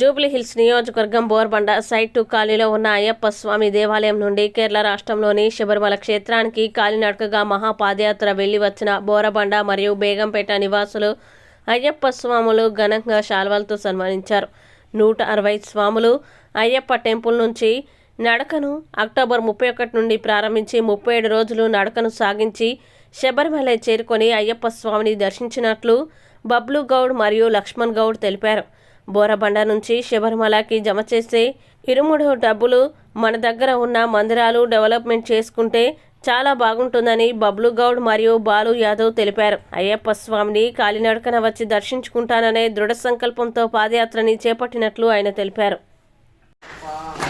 జూబ్లీహిల్స్ నియోజకవర్గం Borabanda site to ఖాళీలో ఉన్న అయ్యప్ప స్వామి దేవాలయం నుండి కేరళ రాష్ట్రంలోని శబరిమల క్షేత్రానికి కాలినడకగా మహాపాదయాత్ర వెళ్ళి వచ్చిన బోరబండ మరియు బేగంపేట నివాసులు అయ్యప్ప స్వాములు ఘనంగా శాల్వాలతో సన్మానించారు. నూట అరవై స్వాములు అయ్యప్ప టెంపుల్ నుంచి నడకను అక్టోబర్ ముప్పై ఒకటి నుండి ప్రారంభించి ముప్పై ఏడు రోజులు నడకను సాగించి శబరిమల చేరుకొని అయ్యప్ప స్వామిని దర్శించినట్లు బబ్లు గౌడ్ మరియు లక్ష్మణ్ గౌడ్ తెలిపారు. బోరబండ నుంచి శబరిమలకి జమ చేసే ఇరుముడు డబ్బులు మన దగ్గర ఉన్న మందిరాలు డెవలప్మెంట్ చేసుకుంటే చాలా బాగుంటుందని బబ్లు గౌడ్ మరియు బాలు యాదవ్ తెలిపారు. అయ్యప్ప స్వామిని కాలినడకన వచ్చి దర్శించుకుంటాననే దృఢ సంకల్పంతో పాదయాత్రని చేపట్టినట్లు ఆయన తెలిపారు.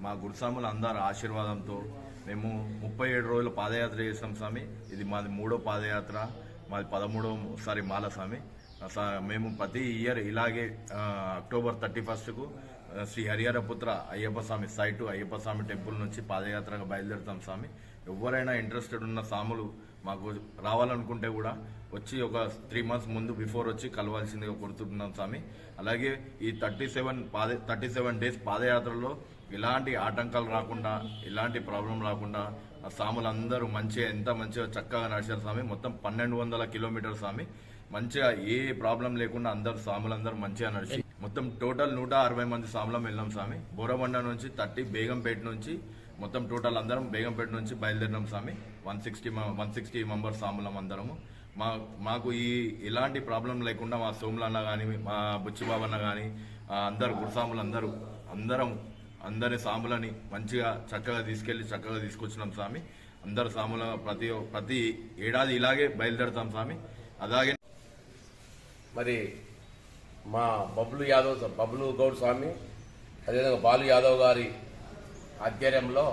మా గురుస్వాములు అందరి ఆశీర్వాదంతో మేము ముప్పై ఏడు రోజులు పాదయాత్ర చేసాం స్వామి. ఇది మాది మూడో పాదయాత్ర మాది పదమూడవ సారి మాల స్వామి. మేము ప్రతి ఇయర్ ఇలాగే అక్టోబర్ థర్టీ ఫస్ట్కు శ్రీ హరిహరపుత్ర అయ్యప్ప స్వామి సైటు అయ్యప్ప స్వామి టెంపుల్ నుంచి పాదయాత్రగా బయలుదేరుతాం స్వామి. ఎవరైనా ఇంట్రెస్టెడ్ ఉన్న సాములు మాకు రావాలనుకుంటే కూడా వచ్చి ఒక త్రీ మంత్స్ ముందు బిఫోర్ వచ్చి కలవాల్సిందిగా కోరుతున్నాం స్వామి. అలాగే ఈ థర్టీ సెవెన్ పాద థర్టీ సెవెన్ డేస్ పాదయాత్రలో ఎలాంటి ఆటంకాలు రాకుండా ఎలాంటి ప్రాబ్లం రాకుండా ఆ మంచిగా ఎంత మంచిగా చక్కగా నడిచారు స్వామి. మొత్తం పన్నెండు వందల కిలోమీటర్ స్వామి. మంచిగా ఏ ప్రాబ్లం లేకుండా అందరు సాములందరూ మంచిగా నడిచి మొత్తం టోటల్ నూట అరవై మంది స్వాములం వెళ్ళాం స్వామి. బోరబండ నుంచి థర్టీ బేగంపేట నుంచి మొత్తం టోటల్ అందరం బేగంపేట నుంచి బయలుదేరినాం స్వామి. One sixty one sixty members స్వాములం అందరము. మా మాకు ఈ ఎలాంటి ప్రాబ్లం లేకుండా మా సోములన్న కానీ మా బుచ్చిబాబు అన్న కానీ అందరు గురుసాములు అందరూ అందరం అందరి సాములని మంచిగా చక్కగా తీసుకెళ్ళి చక్కగా తీసుకొచ్చినాం స్వామి. అందరు సాముల ప్రతి ప్రతి ఏడాది ఇలాగే బయలుదేరుతాం స్వామి. అలాగే మరి మా బబ్లు యాదవ్ బబ్లు గౌడ్ స్వామి అదేవిధంగా బాలు యాదవ్ గారి ఆధ్వర్యంలో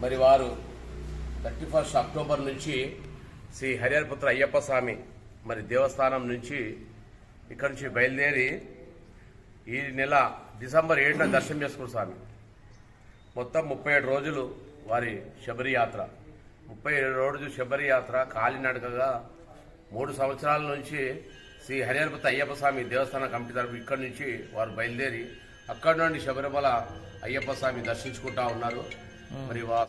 మరి వారు థర్టీ ఫస్ట్ అక్టోబర్ నుంచి శ్రీ హరిహరపుత్ర అయ్యప్ప స్వామి మరి దేవస్థానం నుంచి ఇక్కడి నుంచి బయలుదేరి ఈ నెల డిసెంబర్ ఏడున దర్శనం చేసుకున్న స్వామి. మొత్తం ముప్పై ఏడు రోజులు వారి శబరి యాత్ర ముప్పై ఏడు రోజులు శబరి యాత్ర కాలినడకగా మూడు సంవత్సరాల నుంచి శ్రీ హరిహరపతి అయ్యప్ప స్వామి దేవస్థాన కమిటీ తరఫు ఇక్కడి నుంచి వారు బయలుదేరి అక్కడి నుండి శబరిమల అయ్యప్ప స్వామి దర్శించుకుంటా ఉన్నారు. మరి వా